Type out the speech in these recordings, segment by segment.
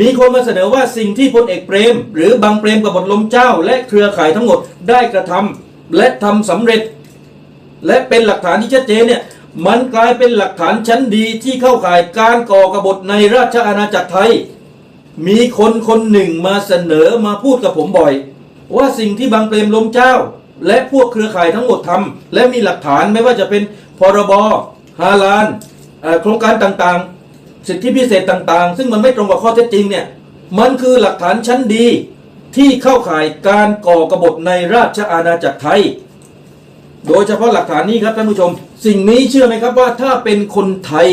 มีคนมาเสนอว่าสิ่งที่พลเอกเปรม หรือบางเปรมกบบทลมเจ้า และเครือข่ายทั้งหมดได้กระทำและทำสำเร็จ และเป็นหลักฐานที่ชัดเจนเนี่ยมันกลายเป็นหลักฐานชั้นดีที่เข้าข่ายการก่อกบฏในราชอาณาจักรไทย มีคนคนหนึ่งมาเสนอมาพูดกับผมบ่อย ว่าสิ่งที่บางเปรมลมเจ้า และพวกเครือข่ายทั้งหมดทำและมีหลักฐานไม่ว่าจะเป็นพรบฮาลานโครงการต่างๆ สิทธิพิเศษต่างๆ ซึ่งมันไม่ตรงกับข้อเท็จจริงเนี่ยมันคือหลักฐานชั้นดีที่เข้าข่ายการก่อกบฏในราชอาณาจักรไทย โดยเฉพาะหลักฐานนี้ครับท่านผู้ชม สิ่งนี้เชื่อไหมครับว่าถ้าเป็นคนไทย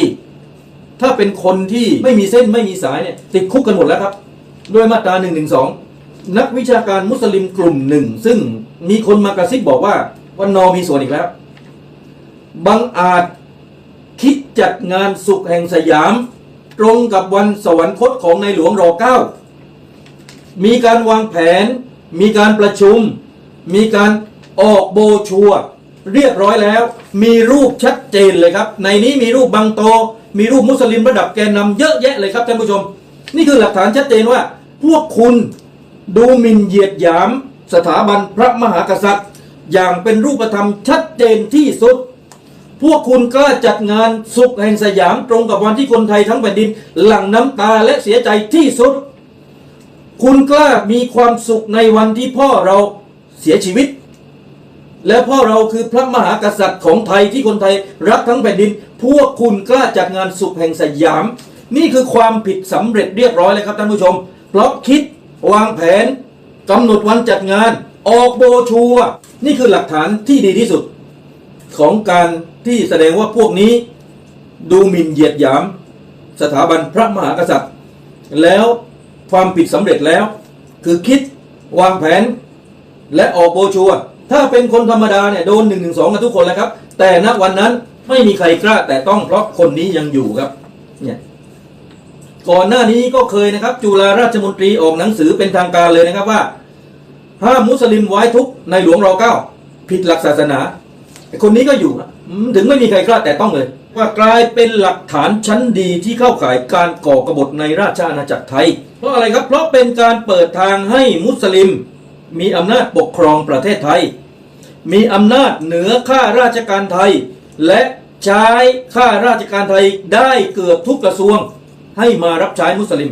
ถ้าเป็นคนที่ไม่มีเส้นไม่มีสายเนี่ยติดคุกกันหมดแล้วครับ ด้วยมาตรา1นึนักวิชาการมุสลิมกลุ่มหนึ่ง ซึ่งมีคนมากระซิบบอกว่าวันนอมีส่วนอีกแล้วบังอาจคิดจัดงานสุขแห่งสยาม ตรงกับวันสวรรคตของในหลวงรอเก้ามีการวางแผน มีการประชุม มีการออกโบชัว เรียบร้อยแล้ว มีรูปชัดเจนเลยครับ ในนี้มีรูปบังโต มีรูปมุสลิมระดับแกนนำเยอะแยะเลยครับท่านผู้ชม นี่คือหลักฐานชัดเจนว่า พวกคุณดูหมิ่นเหยียดหยาม สถาบันพระมหากษัตริย์ อย่างเป็นรูปธรรมชัดเจนที่สุด พวกคุณกล้าจัดงานสุขแห่งสยามตรงกับวันที่คนไทยทั้งแผ่นดิน หลั่งน้ำตาและเสียใจที่สุด คุณกล้ามีความสุขในวันที่พ่อเราเสียชีวิต และพ่อเราคือพระมหากษัตริย์ของไทยที่คนไทยรักทั้งแผ่นดิน พวกคุณกล้าจัดงานสุขแห่งสยาม นี่คือความผิดสำเร็จเรียบร้อยเลยครับท่านผู้ชม เพราะคิดวางแผนกำหนดวันจัดงาน ออกโบชัวนี่คือหลักฐานที่ดีที่สุดของการ ที่แสดงว่าพวกนี้ดูหมิ่นเหยียดหยาม สถาบันพระมหากษัตริย์ แล้วความผิดสำเร็จแล้ว คือคิดวางแผนและออกโบชัว ถ้าเป็นคนธรรมดาเนี่ยโดนหนึ่งหนึ่งสองกันทุกคนแล้วครับ แต่ณวันนั้นไม่มีใครกล้าแต่ต้องเพราะคนนี้ยังอยู่ครับเนี่ยก่อนหน้านี้ก็เคยนะครับ จุฬาราชมนตรีออกหนังสือเป็นทางการเลยนะครับว่าห้ามมุสลิมไว้ทุกในหลวงรอเก้าผิดหลักศาสนาไอ้คนนี้ก็อยู่นะ ถึงไม่มีใครกล้าแต่ต้องเลย ว่ากลายเป็นหลักฐานชั้นดีที่เข้าข่ายการก่อกบฏในราชอาณาจักรไทย เพราะอะไรครับเพราะเป็นการเปิดทางให้มุสลิม มีอำนาจปกครองประเทศไทย มีอำนาจเหนือข้าราชการไทย และใช้ข้าราชการไทยได้เกือบทุกกระทรวง ให้มารับใช้มุสลิม